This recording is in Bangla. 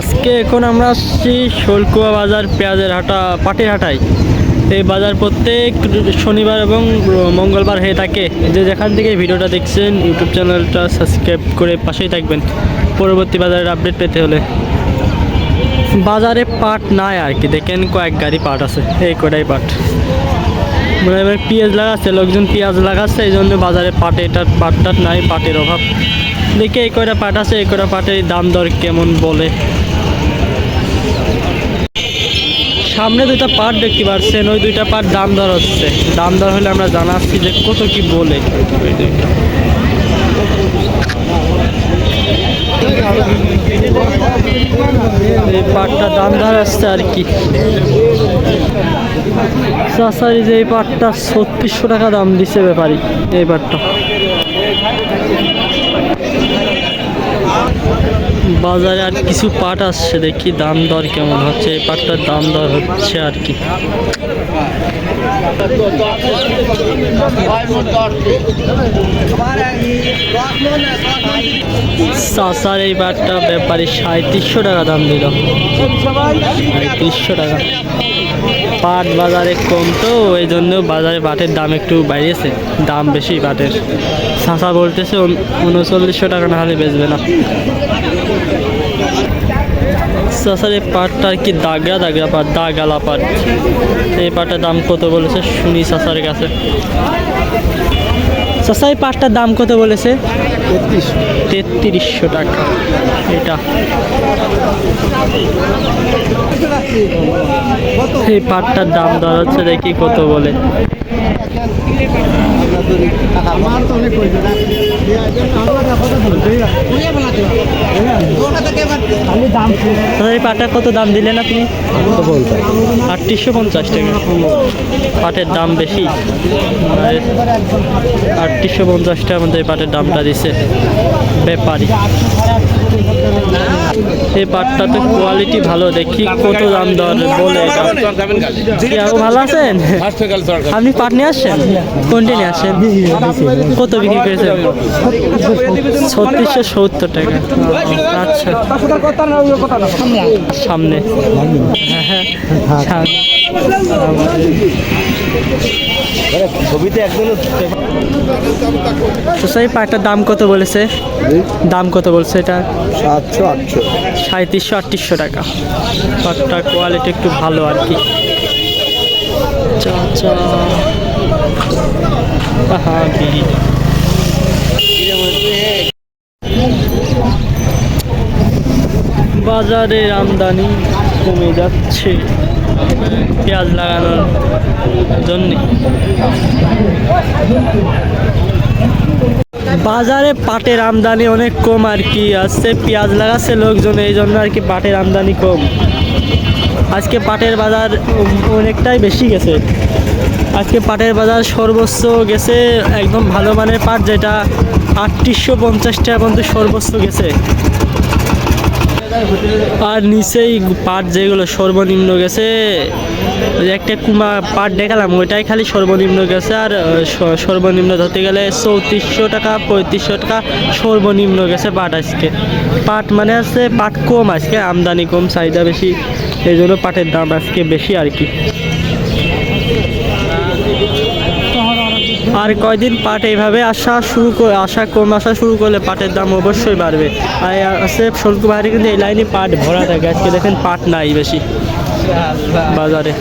আজকে এখন আমরা আসছি শোলকুয়া বাজার পেঁয়াজের হাটা, পাটের হাটায়। এই বাজার প্রত্যেক শনিবার এবং মঙ্গলবার হয়ে থাকে। যে যেখান থেকে ভিডিওটা দেখছেন, ইউটিউব চ্যানেলটা সাবস্ক্রাইব করে পাশেই থাকবেন। পরবর্তী বাজারের আপডেট পেতে হলে। বাজারে পাট নাই আর কি, দেখেন কয়েক গাড়ি পাট আছে, এই কটাই পাট। মানে এবার পেঁয়াজ লাগাচ্ছে, লোকজন পেঁয়াজ লাগাচ্ছে, এই জন্য বাজারে পাটে এটা পাট টাট নাই, পাটের অভাব। দেখি এই কয়টা পাট আছে, এই কটা পাটের দাম দর কেমন বলে। সামনে দুইটা পাট দেখতে পাচ্ছেন ওই দুইটা পাট দাম দর হচ্ছে। দাম দর হলে আমরা জানাচ্ছি যে কত কি বলে। এই পাটটা দাম দর আসছে আর কি। চাষারি যে এই পাটটা ছত্রিশশো টাকা দাম দিছে ব্যাপারী, এই পাটটা বাজারে আর কিছু পাট আসছে, দেখি দাম দর কেমন হচ্ছে। এই পাটটার দাম দর হচ্ছে আর কি। চাষার এই পাটটা ব্যাপারী সাঁত্রিশশো টাকা দাম দিল। সাঁত্রিশশো টাকা। পাট বাজারে কম তো, এই জন্য বাজারে পাটের দাম একটু বাড়িয়েছে। দাম বেশি পাটের। চাষা বলতেছে, উন- উনচল্লিশশো টাকা না হলে বেচবে না। চাষার এই পাটটা আর কি দাগরা দাগরা পাট, দাগালা পাট। এই পাটের দাম কত বলেছে? শুনি চাষার কাছে। চাষা পাটটার দাম কত বলেছে? তেত্রিশশো টাকা। এটা। এই পাটটার দাম দর হচ্ছে দেখি কত বলে। দাদা, এই পাটটার কত দাম দিলেন আপনি? আটত্রিশশো পঞ্চাশ টাকা। পাটের দাম বেশি। আটত্রিশশো পঞ্চাশ টাকার মধ্যে এই পাটের দামটা দিছে ব্যাপারী। এই পাটটা তো কোয়ালিটি ভালো দেখি কত দাম দর বলে আপু ভালো আছেন? আপনি পাট নিয়ে আসছেন? কোনটি নিয়ে আসছেন? কত বিক্রি করেছেন? ছত্রিশশো সত্তর টাকা। আচ্ছা সামনে। হ্যাঁ হ্যাঁ ছবিতে একদম তো সেই পাটটার দাম কত বলেছে? দাম কত বলছে এটা? সাতশো আটশো সাঁত্রিশশো আটত্রিশশো টাকা। পাটটার কোয়ালিটি একটু ভালো আর কি। চা আহা বিড়ি বাজারের আমদানি কমে যাচ্ছে। পেঁয়াজ লাগানোর জন্যে। বাজারে পাটের আমদানি অনেক কম আর কি, আসছে পেঁয়াজ লাগাচ্ছে লোকজন, এই জন্য আর কি পাটের আমদানি কম। আজকে পাটের বাজার অনেকটাই বেশি গেছে। আজকে পাটের বাজার সর্বোচ্চ গেছে, একদম ভালো মানের পাট যেটা আটত্রিশশো পঞ্চাশ টাকা পর্যন্ত সর্বোচ্চ গেছে। আর নিচেই পাট যেগুলো সর্বনিম্ন গেছে একটা কুমা পাট দেখালাম, ওইটাই খালি সর্বনিম্ন গেছে, আর সর্বনিম্ন ধরতে গেলে চৌত্রিশশো টাকা, পঁয়ত্রিশশো টাকা সর্বনিম্ন গেছে পাট আজকে। পাট মানে আছে, পাট কম আজকে, আমদানি কম, চাহিদা বেশি, এই জন্য পাটের দাম আজকে বেশি আর কি। আর কয়দিন পাট এইভাবে আসা শুরু করে আসা কম আসা শুরু করলে পাটের দাম অবশ্যই বাড়বে। আর আছে শুল্ক বাইরে কিন্তু এই লাইনে পাট ভরা থাকে। আজকে দেখেন পাট নাই বেশি বাজারে।